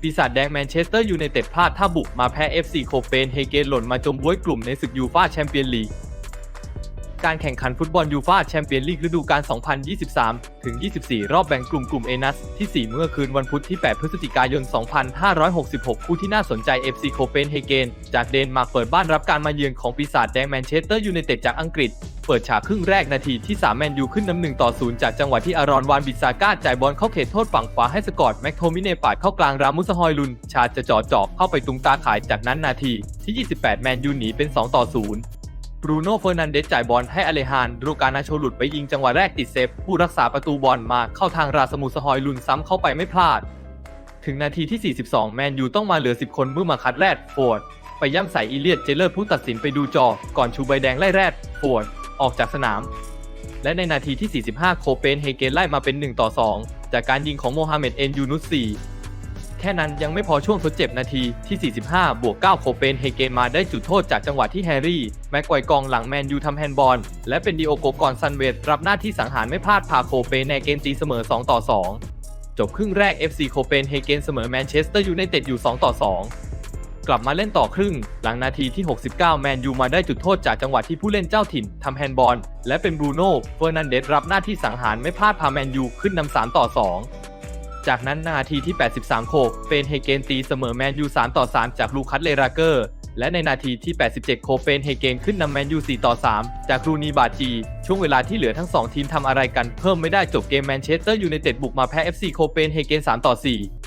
ปีศาจแดงแมนเชสเตอร์ยูไนเต็ดพลาดท่าบุกมาแพ้ FC โคเปนเฮเกนหล่นมาจมบ้วยกลุ่มในศึกยูฟาแชมเปี้ยนลีก การแข่งขันฟุตบอลยูฟาแชมเปี้ยนลีกฤดูกาล 2023 ถึง 24 รอบแบ่งกลุ่มกลุ่มเอนัสที่ 4 เมื่อคืนวันพุธที่ 8 พฤศจิกายน 2566 คู่ที่น่าสนใจ FC โคเปนเฮเกนจากเดนมาร์กเปิดบ้านรับการมาเยือนของปีศาจแดงแมนเชสเตอร์ยูไนเต็ดจากอังกฤษ เปิดฉากครึ่งแรกนาทีที่ 3 แมนยูขึ้นนำหนึ่งต่อ0จากจังหวะที่อารอนวานบิซาก้าจ่ายบอลเข้าเขตโทษฝั่งขวาให้สกอตแม็กโทมิเนปาดเข้ากลางรามุสฮอยลุน ชาจะจ่อจอกเข้าไปตุงตาขายจากนั้นนาทีที่ 28 แมนยูหนีเป็น 2 ต่อ 0 บรูโน่เฟอร์นันเดสจ่ายบอลให้อเลฮานดูการนาโชหลุดไปยิงจังหวะแรกติดเซฟ ผู้รักษาประตูบอลมาเข้าทางราสมุสฮอยลุนซ้ำเข้าไปไม่พลาด ถึงนาทีที่ 42 แมนยูต้องมาเหลือ 10 คนเมื่อมาคัดแรดโฟร์ด ไปย่ำใส่อีเลียดเจเลอร์ผู้ตัดสินไปดูจอ ก่อนชูใบแดงไล่แรดโฟร์ด ออกจากสนาม และในนาทีที่ 45 โคเปนเฮเกนไล่มาเป็น 1 ต่อ 2 จากการยิงของโมฮัมเหม็ดเอ็นยูนุสซี แค่นั้นยังไม่พอช่วงทดเจ็บนาทีที่ 45 บวก 9 โคเปนเฮเกนมาได้จุดโทษจากจังหวะที่แฮร์รี่ แม็กไกวกองหลังแมนยูทำแฮนด์บอล และเป็นดิโอโกกอนซันเวตรับหน้าที่สังหารไม่พลาดพาโคเปนในเกมตีเสมอ 2 ต่อ 2 จบครึ่งแรก FC โคเปนเฮเกนเสมอแมนเชสเตอร์ยูไนเต็ดอยู่ 2 ต่อ 2กลับมาเล่นต่อครึ่ง หลังนาทีที่ 69 แมนยูมาได้จุดโทษจากจังหวะที่ผู้เล่นเจ้าถิ่นทำแฮนด์บอล และเป็นบรูโน่เฟอร์นันเดสรับหน้าที่สังหารไม่พลาดพาแมนยูขึ้นนำ3ต่อ 2 จากนั้นนาทีที่ 83 โคเปนเฮเกนตีเสมอแมนยู 3 ต่อ 3 จากลูคัสเลราเกอร์ และในนาทีที่ 87 โคเปนเฮเกนขึ้นนำแมนยู 4 ต่อ 3 จากรูนีบาจี ช่วงเวลาที่เหลือทั้ง 2 ทีมทำอะไรกันเพิ่มไม่ได้จบเกมแมนเชสเตอร์ยูไนเต็ดบุกมาแพ้ FC โคเปนเฮเกน 3 ต่อ 4